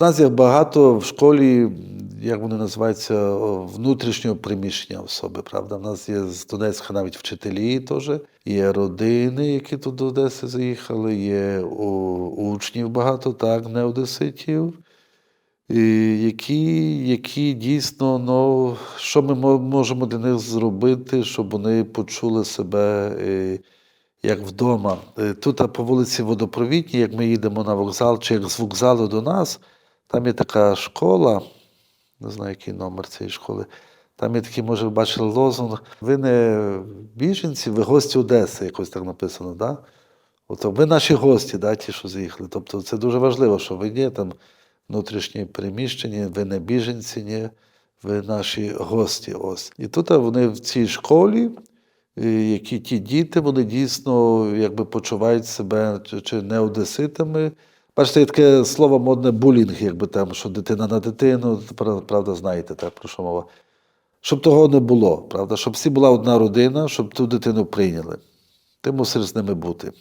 У нас є багато в школі, як вони називаються, внутрішнього приміщення особи. Правда, у нас є з Донецька навіть вчителі теж, є родини, які тут до Одеси заїхали, є учнів багато, так, не одеситів. Які, які дійсно, ну, що ми можемо для них зробити, щоб вони почули себе е, як вдома. Е, Тут а по вулиці Водопровідній, як ми їдемо на вокзал, чи як з вокзалу до нас, там є така школа, не знаю, який номер цієї школи. Там є такий, може, бачили лозунг. Ви не біженці, ви гості Одеси, якось так написано, да? От, ви наші гості, да, ті, що заїхали. Тобто це дуже важливо, що ви є там внутрішні переміщення, ви не біженці, ні, ви наші гості. Ось. І тут вони в цій школі, е, які ті діти, вони дійсно якби почувають себе чи не одеситами. Бачите, є таке слово модне булінг, якби там, що дитина на дитину, правда, знаєте, так, про що мова. Щоб того не було, правда, щоб всі була одна родина, щоб ту дитину прийняли. Ти мусиш з ними бути.